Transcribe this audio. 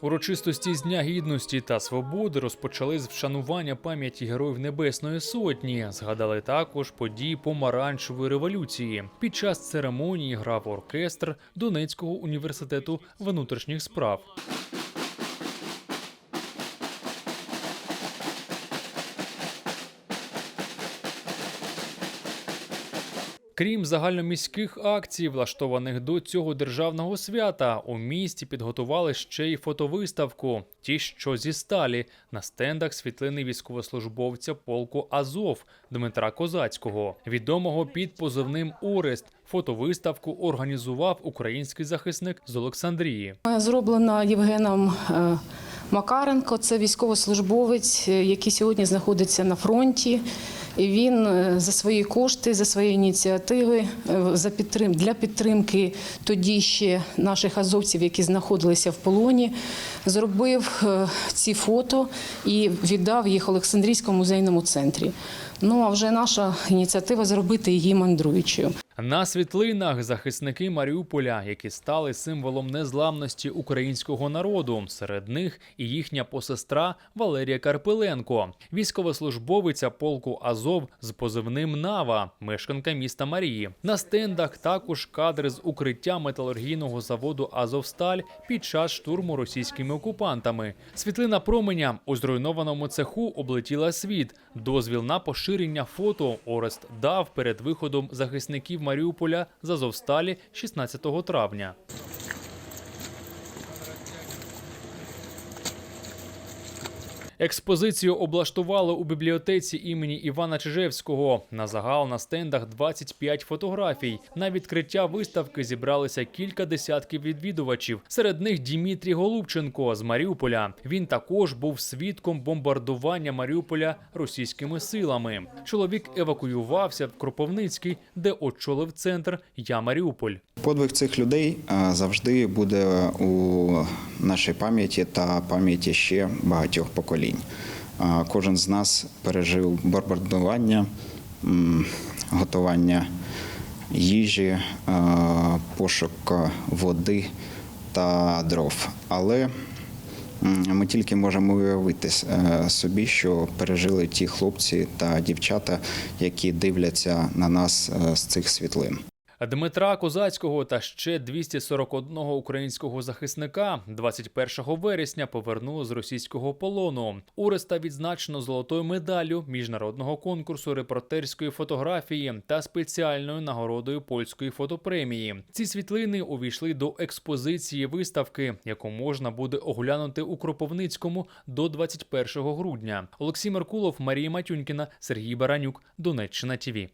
Урочистості з Дня гідності та свободи розпочали з вшанування пам'яті героїв Небесної Сотні. Згадали також події помаранчевої революції. Під час церемонії грав оркестр Донецького університету внутрішніх справ. Крім загальноміських акцій, влаштованих до цього державного свята, у місті підготували ще й фотовиставку. Ті, що зі сталі на стендах світлини військовослужбовця полку Азов Дмитра Козацького, відомого під позивним Орест. Фотовиставку організував український захисник з Олександрії. Зроблена Євгеном е, Макаренко. Це військовослужбовець, е, який сьогодні знаходиться на фронті. Він е, за свої кошти, за свої ініціативи, е, за підтрим для підтримки тоді ще наших азовців, які знаходилися в полоні, зробив е, ці фото і віддав їх Олександрійському музейному центрі. Ну а вже наша ініціатива зробити її мандруючою. На світлинах захисники Маріуполя, які стали символом незламності українського народу. Серед них і їхня посестра Валерія Карпиленко, військовослужбовиця полку Азов з позивним Нава, мешканка міста Марії. На стендах також кадри з укриття металургійного заводу Азовсталь під час штурму російськими окупантами. Світлина променя у зруйнованому цеху облетіла світ. Дозвіл на поширення фото Орест дав перед виходом захисників Маріуполя з Азовсталі 16 травня. Експозицію облаштували у бібліотеці імені Івана Чижевського. На загал на стендах 25 фотографій. На відкриття виставки зібралися кілька десятків відвідувачів. Серед них Дімітрій Голубченко з Маріуполя. Він також був свідком бомбардування Маріуполя російськими силами. Чоловік евакуювався в Кропивницький, де очолив центр Я Маріуполь. Подвиг цих людей завжди буде у нашій пам'яті та пам'яті ще багатьох поколінь. Е, Кожен з нас пережив бомбардування, готування їжі, е, пошук води та дров. Але ми тільки можемо уявити е, собі, що пережили ті хлопці та дівчата, які дивляться на нас е, з цих світлин. Дмитра Козацького та ще 241 українського захисника 21 вересня повернули з російського полону. Уреста відзначено золотою медаллю міжнародного конкурсу репортерської фотографії та спеціальною нагородою польської фотопремії. Ці світлини увійшли до експозиції виставки, яку можна буде оглянути у Кропивницькому до 21 грудня. Олексій Меркулов, Марія Матюнькіна, Сергій Баранюк, Донеччина ТІВІ.